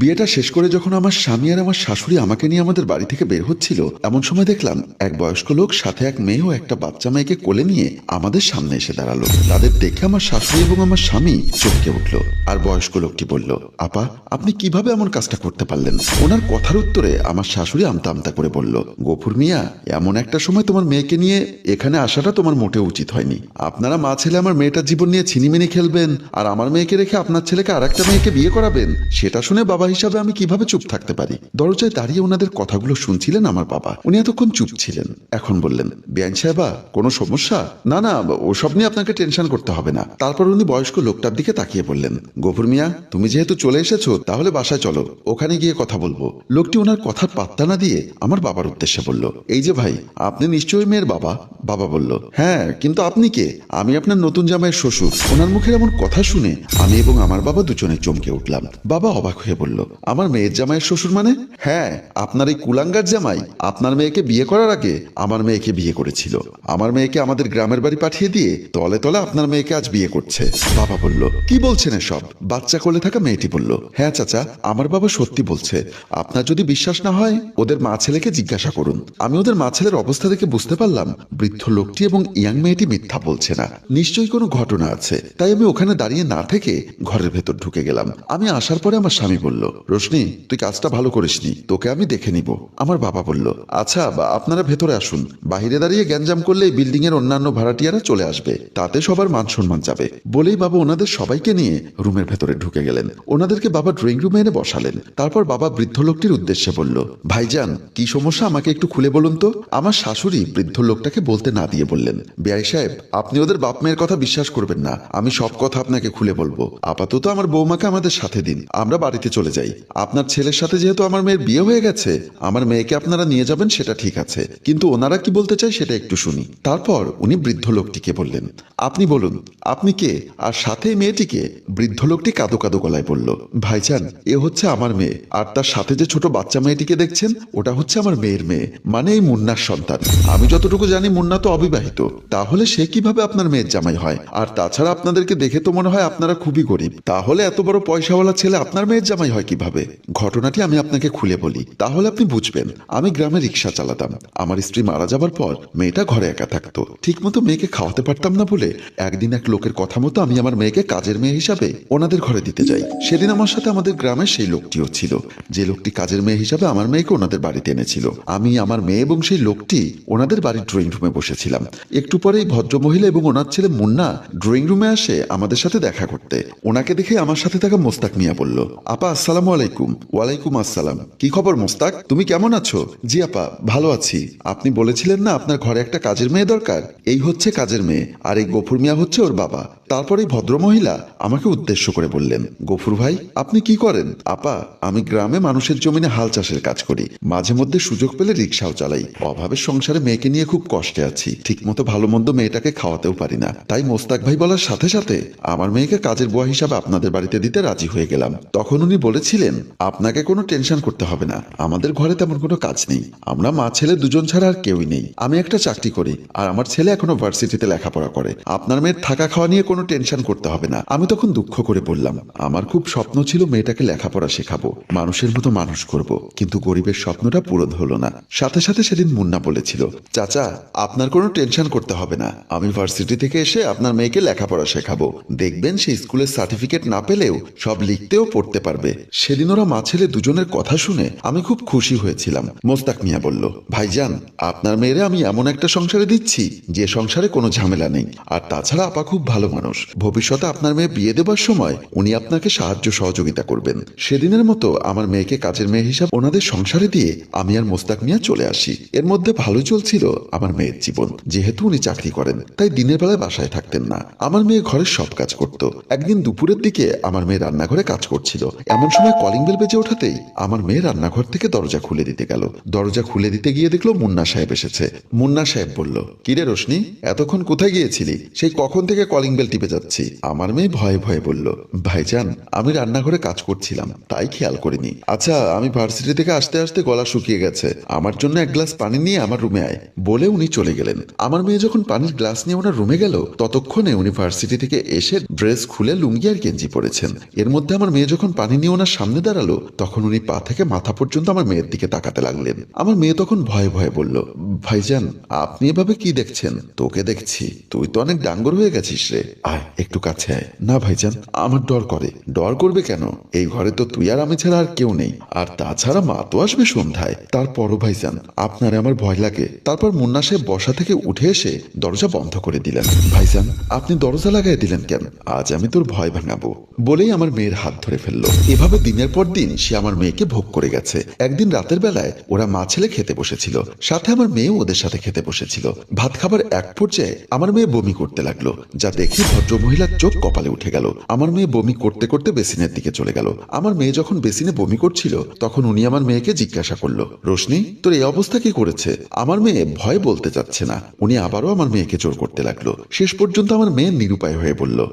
বিয়েটা শেষ করে যখন আমার স্বামী আর আমার শাশুড়ি আমাকে নিয়ে আমাদের বাড়ি থেকে বের হচ্ছিল, এমন সময় দেখলাম এক বয়স্ক লোক সাথে এক মেয়ে ও একটা বাচ্চা মেয়েকে কোলে নিয়ে আমাদের সামনে এসে দাঁড়াল। তাদের দেখে আমার শাশুড়ি এবং আমার স্বামী চমকে উঠল আর বয়স্ক লোকটি বলল, আপা, আপনি কীভাবে এমন কাজটা করতে পারলেন? ওনার কথার উত্তরে আমার শাশুড়ি আমতা আমতা করে বলল গফুর মিয়া, এমন একটা সময় তোমার মেয়েকে নিয়ে এখানে আসাটা তোমার মোটেও উচিত হয়নি। আপনারা মা ছেলে আমার মেয়েটার জীবন নিয়ে ছিনিমিনি খেলবেন আর আমার মেয়েকে রেখে আপনার ছেলেকে আর একটা মেয়েকে বিয়ে করাবেন, সেটা শুনে বাবা হিসাবে আমি কীভাবে চুপ থাকতে পারি? দরজায় দাঁড়িয়ে ওনাদের কথাগুলো শুনছিলেন আমার বাবা। উনি এতক্ষণ চুপ ছিলেন। এখন বললেন, বিয়ান সাহেবা, কোনো সমস্যা? না না, ওসব নিয়ে আপনাকে টেনশন করতে হবে না। তারপর উনি বয়স্ক লোকটার দিকে তাকিয়ে বললেন গফুর মিয়া, তুমি যেহেতু চলে এসেছ, তাহলে বাসায় চলো। ওখানে গিয়ে কথা বলব। লোকটি ওনার কথার পাত্তা না দিয়ে আমার বাবার উদ্দেশ্যে বলল, এই যে ভাই, আপনি নিশ্চয়ই মেয়ের বাবা? বাবা বলল হ্যাঁ কিন্তু আপনি কে? আমি আপনার নতুন জামাইয়ের শ্বশুর। ওনার মুখের এমন কথা শুনে আমি এবং আমার বাবা দুজনে চমকে উঠলাম। বাবা অবাক হয়ে বলল আমার মেয়ের জামাইয়ের শ্বশুর মানে? হ্যাঁ আপনার এই কুলাঙ্গার জামাই আপনার মেয়েকে বিয়ে করার আগে আমার মেয়েকে বিয়ে করেছিল। আমার মেয়েকে আমাদের গ্রামের বাড়ি পাঠিয়ে দিয়ে তলে তলে আপনার মেয়েকে আজ বিয়ে করছে। বাবা বলল, কি বলছেন এসব? বাচ্চা কোলে থাকা মেয়েটি বলল হ্যাঁ চাচা, আমার বাবা সত্যি বলছে। আপনার যদি বিশ্বাস না হয়, ওদের মা ছেলেকে জিজ্ঞাসা করুন। আমি ওদের মা ছেলের অবস্থা দেখে বুঝতে পারলাম, বৃদ্ধ লোকটি এবং ইয়াং মেয়েটি মিথ্যা বলছে না। নিশ্চয়ই কোনো ঘটনা আছে। তাই আমি ওখানে দাঁড়িয়ে না থেকে ঘরের ভেতর ঢুকে গেলাম। আমি আসার পরে আমার স্বামী বলল রোশনি, তুই কাজটা ভালো করিসনি, তোকে আমি দেখে নিব। আমার বাবা বলল আচ্ছা বা আপনারা ভেতরে আসুন। বাহিরে দাঁড়িয়ে গ্যাঞ্জাম করলে এই বিল্ডিং এর অন্যান্য ভাড়াটিয়ারা চলে আসবে। তাতে সবার মান সম্মান যাবে। বলেই বাবা ওনাদের সবাইকে নিয়ে রুমের ভেতরে ঢুকে গেলেন। ওনাদেরকে বাবা ড্রয়িং রুমে এনে বসালেন। তারপর বাবা বৃদ্ধ লোকটির উদ্দেশ্যে বলল, ভাইজান, কি সমস্যা? আমাকে একটু খুলে বলুন তো। আমার শাশুড়ি বৃদ্ধ লোকটাকে বলতে না দিয়ে বললেন বিআই সাহেব, আপনি ওদের বাপ মেয়ের কথা বিশ্বাস করবেন না। আমি সব কথা আপনাকে খুলে বলব। আপাতত আমার বৌমাকে আমাদের সাথে দিন। আমরা বাড়িতে চলে যাই। আপনার ছেলের সাথে যেহেতু আমার মেয়ের বিয়ে হয়ে গেছে, আমার মেয়েকে আপনারা নিয়ে যাবেন সেটা ঠিক আছে। কিন্তু ওনারা কি বলতে চাই সেটা একটু শুনি। তারপর উনি বৃদ্ধ লোকটিকে বললেন, আপনি বলুন, আপনি কে? আর সাথে মেয়েটিকে? বৃদ্ধ লোকটি কাদো কাদো গলায় বলল, ভাইজান, এ হচ্ছে আমার মেয়ে। আর তার সাথে যে ছোট বাচ্চা মেয়েটিকে দেখছেন, ওটা হচ্ছে আমার মেয়ের মেয়ে মানে এই মুন্নার সন্তান। আমি যতটুকু জানি মুন্না তো অবিবাহিত। তাহলে সে কীভাবে আপনার মেয়ের জামাই হয়? আর তাছাড়া আপনাদেরকে দেখে তো মনে হয় আপনারা খুবই গরিব। তাহলে এত বড় পয়সাওয়ালা ছেলে আপনার মেয়ের জামাই হয় কীভাবে? ঘটনাটি আমি আপনাকে খুলে বলি। তাহলে আপনি বুঝবেন, আমি গ্রামে রিক্সা চালাতাম। আমার স্ত্রী মারা যাবার পর মেয়েটা ঘরে একা থাকতো। ঠিকমতো মেয়েকে খাওয়াতে পারতাম না বলে একদিন এক লোকের কথা মতো আমি আমার মেয়েকে কাজের মেয়ে হিসাবে ওনাদের ঘরে দিতে যাই। সেদিন আমার সাথে আমাদের গ্রামের সেই লোকটিও ছিল। যে লোকটি কাজের মেয়ে হিসাবে আমার মেয়েকে ওনাদের বাড়িতে এনেছিল। আমি আমার মেয়ে এবং সেই লোকটি ওনাদের বাড়ির ড্রয়িং রুমে বসেছিলাম। একটু পরেই ভদ্রমহিলা এবং ওনার ছেলে মুন্না ড্রয়িং রুমে আসে আমাদের সাথে দেখা করতে। ওনাকে দেখে আমার সাথে থাকা মোস্তাক মিয়া বলল, আপা আসসালামু আলাইকুম। ওয়ালাইকুম আসসালাম। কি খবর মোস্তাক? তুমি কেমন আছো? জি আপা, ভালো আছি। আপনি বলেছিলেন না আপনার ঘরে একটা কাজের মেয়ে দরকার। এই হচ্ছে কাজের মেয়ে। আর এই গফুর মিয়া হচ্ছে ওর বাবা। তারপর ভদ্রমহিলা আমাকে উদ্দেশ্য করে বললেন, গফুর ভাই, আপনি কি করেন? আপা, আমি গ্রামে মানুষের জমিনে হাল চাষের কাজ করি। মাঝে মধ্যে সুযোগ পেলে রিক্সাও চালাই। অভাবের সংসারে মেয়েকে নিয়ে খুব কষ্টে আছি। ঠিকমতো ভালো মন্দ মেয়েটাকে খাওয়াতেও পারি না। তাই মোস্তাক ভাই বলার সাথে সাথে আমার মেয়েকে কাজের বুয়া হিসাবে আপনাদের বাড়িতে দিতে রাজি হয়ে গেলাম। তখন উনি বলেছিলেন, আপনাকে কোনো টেনশন করতে হবে না। আমাদের ঘরে তেমন কোনো কাজ নেই। আমরা মা, ছেলে দুজন ছাড়া আর কেউই নেই। আমি একটা চাকরি করি, আর আমার ছেলে এখনও ভার্সিটিতে লেখাপড়া করে। আপনার মেয়ের থাকা খাওয়া নিয়ে কোনো টেনশন করতে হবে না। আমি তখন দুঃখ করে বললাম, আমার খুব স্বপ্ন ছিল মেয়েটাকে লেখাপড়া শেখাবো, মানুষের মতো মানুষ করব। কিন্তু গরিবের স্বপ্নটা পূরণ হলো না। সাথে সাথে সেদিন মুন্না বলেছিল, চাচা, আপনার কোনো টেনশন করতে হবে না। আমি ভার্সিটি থেকে এসে আপনার মেয়েকে লেখাপড়া শেখাবো। দেখবেন সে স্কুলের সার্টিফিকেট না পেলেও সব লিখতেও পড়তে পারবে। সেদিন ওরা মা ছেলে দুজনের কথা শুনে আমি খুব খুশি হয়েছিলাম। মোস্তাক মিয়া বলল, ভাইজান, আপনার মেয়েরে আমি এমন একটা সংসারে দিচ্ছি যে সংসারে কোনো ঝামেলা নেই। আর তাছাড়া আপা খুব ভালো মানুষ। ভবিষ্যতে আপনার মেয়ে বিয়ে দেবার সময় উনি আপনাকে সাহায্য সহযোগিতা করবেন। সেদিনের মতো আমার মেয়েকে কাজের মেয়ে হিসাব ওনাদের সংসারে দিয়ে আমি আর মোস্তাক মিয়া চলে আসি। এর মধ্যে ভালো চলছিল আমার মেয়ের জীবন। যেহেতু উনি চাকরি করেন, তাই দিনের বেলায় বাসায় থাকতেন না। আমার মেয়ে ঘরের সব কাজ করত। একদিন দুপুরের দিকে আমার মেয়ে রান্নাঘরে কাজ করছিল। এমন সময় কলিং বেল বেজে ওঠাতেই আমার মেয়ে রান্নাঘর থেকে দরজা খুলে দিতে গেল। দরজা খুলে দিতে গিয়ে দেখল মুন্না সাহেব এসেছে। মুন্না সাহেব বলল, কিরে রোশনি, এতক্ষণ কোথায় গিয়েছিলি? সেই কখন থেকে কলিং বেল টিপে যাচ্ছি? আমার মেয়ে ভয়ে ভয়ে বলল, ভাইজান, আমি রান্নাঘরে কাজ করছিলাম, তাই খেয়াল করিনি। আচ্ছা আমি ভার্সিটি থেকে আসতে আসতে গলা শুকিয়ে গেছে। আমার জন্য এক গ্লাস পানি নিয়ে আমার রুমে আয়। বলে উনি চলে গেলেন। আমার মেয়ে যখন পানির গ্লাস নিয়ে ওনার রুমে গেল, ততক্ষণে উনি ভার্সিটি থেকে এসে ড্রেস খুলে লুঙ্গি আর গেঞ্জি পরেছেন। এর মধ্যে আমার মেয়ে যখন পানি নিয়ে ওনার সামনে দাঁড়াল, তখন উনি পা থেকে মাথা পর্যন্ত আমার মেয়ের দিকে তাকাতে লাগলেন। আমার মেয়ে তখন ভয়ে ভয়ে বলল, ভাইজান, আপনি এভাবে কি দেখছেন? তোকে দেখছি। তুই তো অনেক ডাঙ্গর হয়ে গেছিস রে। আয়, একটু কাছে আয়। না, ভাইজান, আমার ডর করে। ডর করবে কেন? এই ঘরে তো তুই আর আমি ছাড়া আর কেউ নেই। আর তাছাড়া মা তো আসবে সন্ধ্যায়। তারপরও ভাইজান, আপনারে আমার ভয় লাগে। তারপর মুন্না সাহেব বসা থেকে উঠে এসে দরজা বন্ধ করে দিলেন। ভাইজান, আপনি দরজা লাগাই দিলেন কেন? আজ আমি তোর ভয় ভাঙাবো। বলেই আমার মেয়ের হাত ধরে ফেলল। এভাবে দিনের পর দিন সে আমার মেয়েকে ভোগ করে গেছে। একদিন রাতের বেলায় ওরা মা ছেলে খেতে বসেছিল। সাথে আমার মেয়েও ওদের সাথে খেতে বসেছিল। ভাত খাবার এক পর্যায়ে আমার মেয়ে বমি করতে লাগল। যা দেখে ভদ্র মহিলার চোখ কপালে উঠে গেল। আমার মেয়ে বমি করতে করতে বেসিনের দিকে চলে গেল। আমার মেয়ে যখন বেসিনে বমি করছিল, তখন উনি আমার মেয়েকে জিজ্ঞাসা করল, রোশনি, তোর এই অবস্থা কি করেছে? আমার মেয়ে ভয় বলতে চাচ্ছে না। উনি আবারও আমার মেয়েকে জোর করতে লাগল। শেষ পর্যন্ত আমার মেয়ে নিরুপায় হয়ে বলল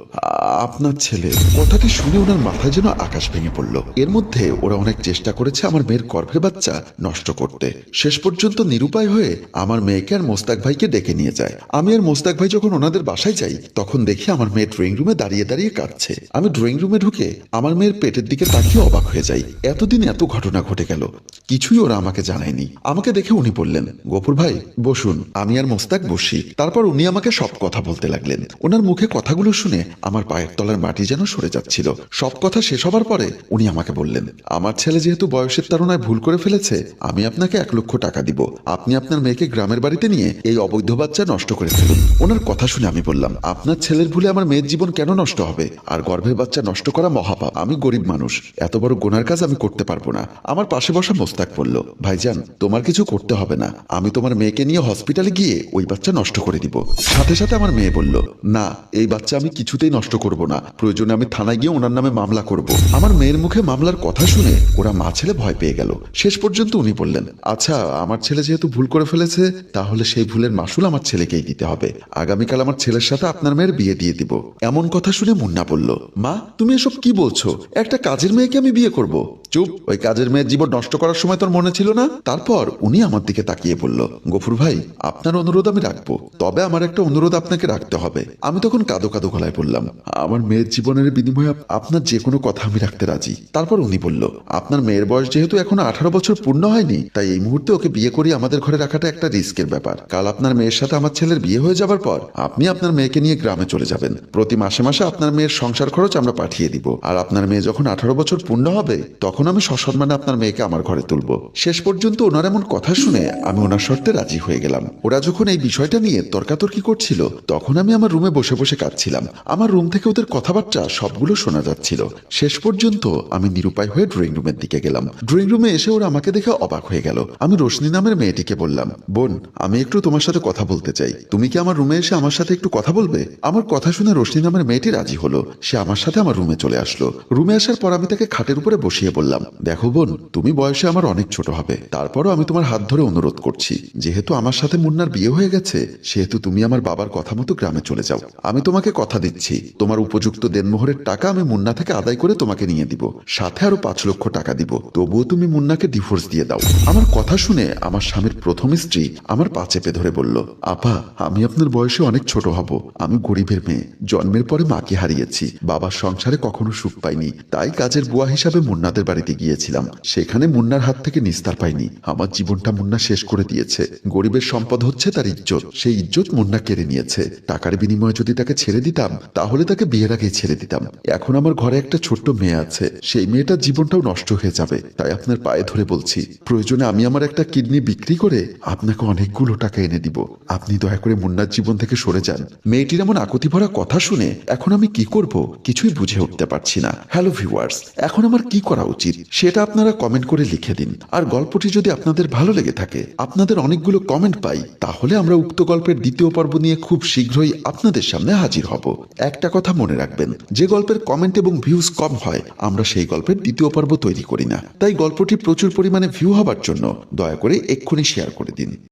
আপনার ছেলে? কথাটি শুনে ওনার মাথায় যেন আকাশ ভেঙে পড়ল। এর মধ্যে ওরা অনেক চেষ্টা করেছে আমার মেয়ের গর্ভের বাচ্চা নষ্ট করতে। শেষ পর্যন্ত নিরুপায় হয়ে আমার মেয়েকে আর মোস্তাক ভাইকে ডেকে নিয়ে যায়। আমি আর মোস্তাক ভাই যখন ওনাদের বাসায় যাই, তখন দেখি আমার মেয়ে ড্রয়িং রুমে দাঁড়িয়ে দাঁড়িয়ে কাঁদছে। আমি ড্রয়িং রুমে ঢুকে আমার মেয়ের পেটের দিকে তাকিয়ে অবাক হয়ে যাই। এতদিন এত ঘটনা ঘটে গেল। কিছুই ওরা আমাকে জানায়নি। আমাকে দেখে উনি বললেন গফুর ভাই, বসুন, আমি আর মোস্তাক বসি। তারপর উনি আমাকে সব কথা বলতে লাগলেন। ওনার মুখে কথাগুলো শুনে আমার পায়ের তলার মাটি যেন সরে যাচ্ছিল। সব কথা শেষ হবার পরে উনি আমাকে বললেন, আমার ছেলে যেহেতু বয়সের তাড়নায় ভুল করে ফেলেছে, আমি আপনাকে এক লক্ষ টাকা দিব। আপনি আপনার মেয়েকে গ্রামের বাড়িতে নিয়ে এই অবৈধ বাচ্চা নষ্ট করে ফেলুন। ওনার কথা শুনে আমি বললাম, আপনার ছেলের ভুলে আমার মেয়ের জীবন কেন নষ্ট হবে? আর গর্ভের বাচ্চা নষ্ট করা মহাপাপ। আমি গরিব মানুষ, এত বড় গোনার কাজ আমি করতে পারব না। আমার পাশে বসা মোস্তাক বলল, ভাইজান, তোমার কিছু করতে হবে না। আমি তোমার মেয়েকে নিয়ে হসপিটালে গিয়ে ওই বাচ্চা নষ্ট করে দিব। সাথে সাথে আমার মেয়ে বলল, না, এই বাচ্চা আমি কিছুতেই নষ্ট করব না। প্রয়োজনে আমি থানায় গিয়ে ওনার নামে মামলা করব। আমার মেয়ের মামলার কথা শুনে ওরা মা ছেলে ভয় পেয়ে গেল। শেষ পর্যন্ত উনি বললেন আচ্ছা আমার ছেলে যেহেতু ভুল করে ফেলেছে, তাহলে সেই ভুলের মাসুল আমার ছেলেকেই দিতে হবে। আগামীকাল আমার ছেলের সাথে আপনার মেয়ের বিয়ে দিয়ে দিব। এমন কথা শুনে মুন্না বলল, মা, তুমি এসব কি বলছো? একটা কাজের মেয়েকে আমি বিয়ে করব। চুপ, ওই কাজের মেয়ের জীবন নষ্ট করার সময় তোর মনে ছিল না? তারপর উনি আমার দিকে তাকিয়ে বলল, গফুর ভাই, আপনার অনুরোধ আমি রাখব। তবে আমার একটা অনুরোধ আপনাকে রাখতে হবে। আমি তখন কাদো কাদো গলায় বললাম, আমার মেয়ের জীবনের বিনিময়ে আপনার যে কোনো কথা আমি রাখতে রাজি। তারপর উনি বলল, আপনার মেয়ের বয়স যেহেতু এখনও আঠারো বছর পূর্ণ হয়নি, তাই এই মুহূর্তে ওকে বিয়ে করিয়ে আমাদের ঘরে রাখাটা একটা রিস্কের ব্যাপার। কাল আপনার মেয়ের সাথে আমার ছেলের বিয়ে হয়ে যাবার পর আপনি আপনার মেয়েকে নিয়ে গ্রামে চলে যাবেন। প্রতি মাসে মাসে আপনার মেয়ের সংসার খরচ আমরা পাঠিয়ে দিব। আর আপনার মেয়ে যখন আঠারো বছর পূর্ণ হবে, তখন আমি সসম্মানে আপনার মেয়েকে আমার ঘরে তুলব। শেষ পর্যন্ত ওনার এমন কথা শুনে আমি ওনার শর্তে রাজি হয়ে গেলাম। ওরা যখন এই বিষয়টা নিয়ে তর্কাতর্কি করছিল, তখন আমি আমার রুমে বসে বসে কাঁদছিলাম। আমার রুম থেকে ওদের কথাবার্তা সবগুলো শোনা যাচ্ছিল। শেষ পর্যন্ত আমি নিরুপায় হয়ে ড্রয়িং রুমের দিকে গেলাম। ড্রয়িং রুমে এসে ওরা আমাকে দেখে অবাক হয়ে গেল। আমি রোশনি নামের মেয়েটিকে বললাম, বোন, আমি একটু তোমার সাথে কথা বলতে চাই। তুমি কি আমার রুমে এসে আমার সাথে একটু কথা বলবে? আমার কথা শুনে রোশনি নামের মেয়েটি রাজি হলো। সে আমার সাথে আমার রুমে চলে আসলো। রুমে আসার পর আমি তাকে খাটের উপরে বসিয়ে বললাম দেখো বোন, তুমি বয়সে আমার অনেক ছোট হবে। তারপরও আমি তোমার হাত ধরে অনুরোধ করছি। যেহেতু আমার সাথে মুন্নার বিয়ে হয়ে গেছে, সেহেতু তুমি আমার বাবার কথা মতো গ্রামে চলে যাও। আমি তোমাকে কথা দিচ্ছি। তোমার উপযুক্ত দেনমোহরের টাকা আমি মুন্না থেকে আদায় করে তোমাকে নিয়ে দিব। সাথে আরও পাঁচ লক্ষ টাকা দিব। তবুও তুমি মুন্নাকে ডিভোর্স দিয়ে দাও। আমার কথা শুনে আমার স্বামীর প্রথম স্ত্রী আমার পা চেপে ধরে বলল, আপা, আমি আপনার বয়সে অনেক ছোট হব। আমি গরিবের মেয়ে। জন্মের পরে মাকে হারিয়েছি। বাবার সংসারে কখনো সুখ পাইনি। তাই কাজের বুয়া হিসাবে মুন্নাদের বাড়িতে গিয়েছিলাম। সেখানে মুন্নার হাত থেকে নিস্তার পাইনি। আমার জীবনটা মুন্না শেষ করে দিয়েছে। গরিবের সম্পদ হচ্ছে তার ইজ্জত। সেই ইজ্জত মুন্না কেড়ে নিয়েছে। টাকার বিনিময়ে যদি তাকে ছেড়ে দিতাম, তাহলে তাকে বিয়ের আগেই ছেড়ে দিতাম। এখন আমার ঘরে একটা ছোট্ট মেয়ে আছে। সেই মেয়েটার জীবনটাও নষ্ট হয়ে যাবে। তাই আপনার পায়ে ধরে বলছি, প্রয়োজনে আমি আমার একটা কিডনি বিক্রি করে আপনাকে অনেকগুলো টাকা এনে দিব। আপনি দয়া করে মুন্নার জীবন থেকে সরে যান। মেয়েটির এমন আকতি ভরা কথা শুনে এখন আমি কি করব কিছুই বুঝে উঠতে পারছি না। হ্যালো ভিউয়ার্স, এখন আমার কি করা উচিত, সেটা আপনারা কমেন্ট করে লিখে দিন। আর গল্পটি যদি আপনাদের ভালো লেগে থাকে, আপনাদের অনেকগুলো কমেন্ট পাই, তাহলে আমরা উক্ত গল্পের দ্বিতীয় পর্ব নিয়ে খুব শীঘ্রই আপনাদের সামনে হাজির হব। একটা কথা মনে রাখবেন, যে গল্পের কমেন্ট এবং ভিউজ কম হয়, আমরা সেই গল্পের দ্বিতীয় পর্ব তৈরি করি না। তাই গল্পটি প্রচুর পরিমাণে ভিউ হবার জন্য দয়া করে এক্ষুনি শেয়ার করে দিন।